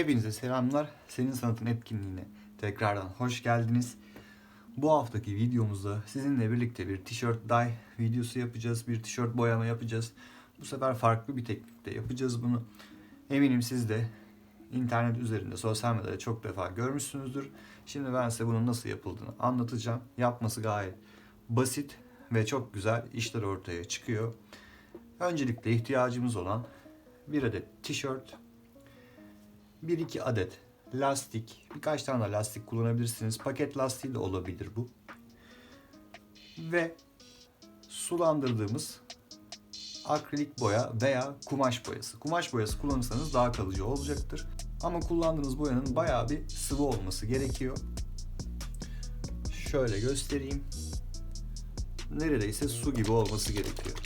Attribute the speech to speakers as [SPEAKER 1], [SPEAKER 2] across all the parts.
[SPEAKER 1] Hepinize selamlar. Senin Sanatın etkinliğine tekrardan hoş geldiniz. Bu haftaki videomuzda sizinle birlikte bir tişört dye videosu yapacağız. Bir tişört boyama yapacağız. Bu sefer farklı bir teknikte yapacağız bunu. Eminim siz de internet üzerinde sosyal medyada çok defa görmüşsünüzdür. Şimdi ben size bunun nasıl yapıldığını anlatacağım. Yapması gayet basit ve çok güzel işler ortaya çıkıyor. Öncelikle ihtiyacımız olan bir adet tişört, 1-2 adet lastik, birkaç tane lastik kullanabilirsiniz. Paket lastiği de olabilir bu. Ve sulandırdığımız akrilik boya veya kumaş boyası. Kumaş boyası kullanırsanız daha kalıcı olacaktır. Ama kullandığınız boyanın bayağı bir sıvı olması gerekiyor. Şöyle göstereyim. Neredeyse su gibi olması gerekiyor.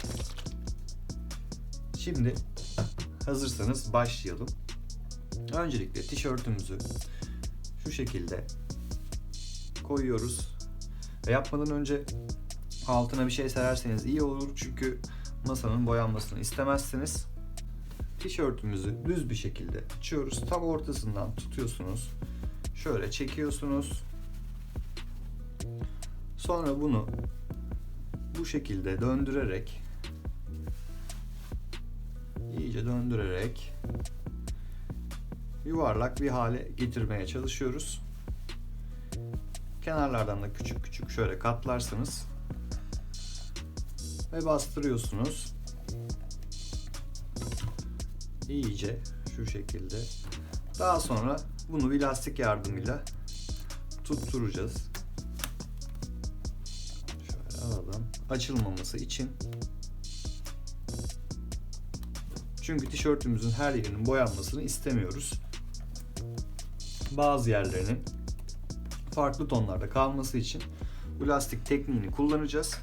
[SPEAKER 1] Şimdi hazırsanız başlayalım. Öncelikle tişörtümüzü şu şekilde koyuyoruz. Ve yapmadan önce altına bir şey sererseniz iyi olur çünkü masanın boyanmasını istemezsiniz. Tişörtümüzü düz bir şekilde açıyoruz. Tam ortasından tutuyorsunuz. Şöyle çekiyorsunuz. Sonra bunu bu şekilde döndürerek iyice döndürerek yuvarlak bir hale getirmeye çalışıyoruz. Kenarlardan da küçük küçük şöyle katlarsınız ve bastırıyorsunuz. İyice şu şekilde. Daha sonra bunu bir lastik yardımıyla tutturacağız. Şöyle alalım. Açılmaması için çünkü tişörtümüzün her yerinin boyanmasını istemiyoruz. Bazı yerlerinin farklı tonlarda kalması için bu lastik tekniğini kullanacağız.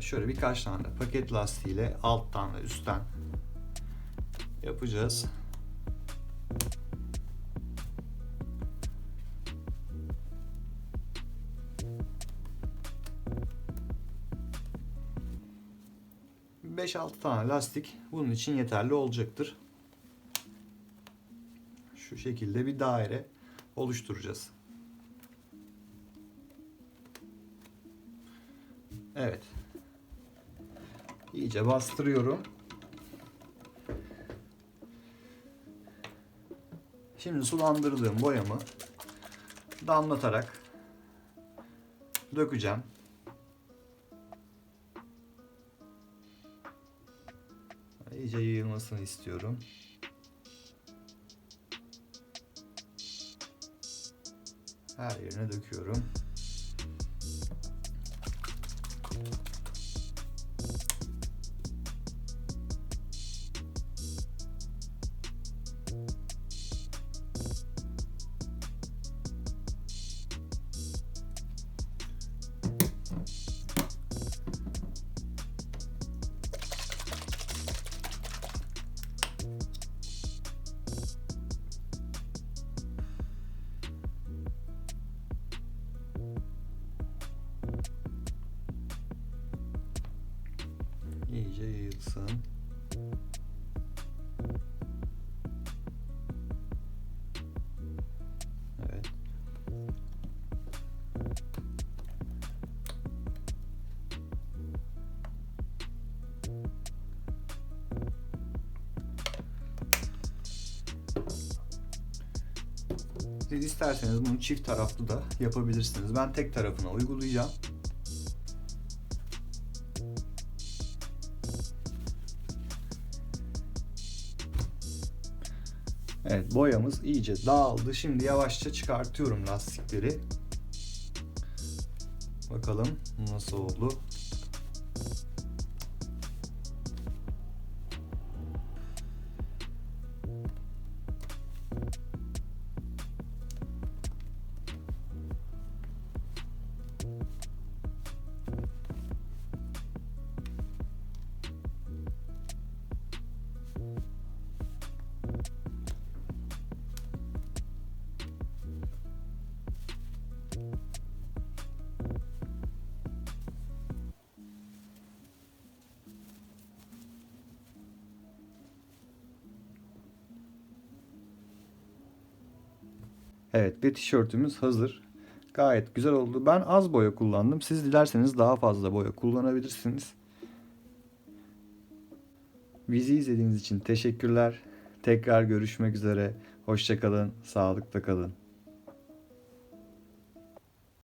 [SPEAKER 1] Şöyle birkaç tane paket lastiğiyle alttan ve üstten yapacağız. 5-6 tane lastik bunun için yeterli olacaktır. Şu şekilde bir daire oluşturacağız. Evet. İyice bastırıyorum. Şimdi sulandırdığım boyamı damlatarak dökeceğim. İyice yayılmasını istiyorum. Her yerine döküyorum. İyice yayılsın. Evet. Siz isterseniz bunu çift taraflı da yapabilirsiniz. Ben tek tarafına uygulayacağım. Evet boyamız iyice dağıldı. Şimdi yavaşça çıkartıyorum lastikleri. Bakalım nasıl oldu. Evet bir tişörtümüz hazır. Gayet güzel oldu. Ben az boya kullandım. Siz dilerseniz daha fazla boya kullanabilirsiniz. Bizi izlediğiniz için teşekkürler. Tekrar görüşmek üzere. Hoşçakalın. Sağlıkla kalın.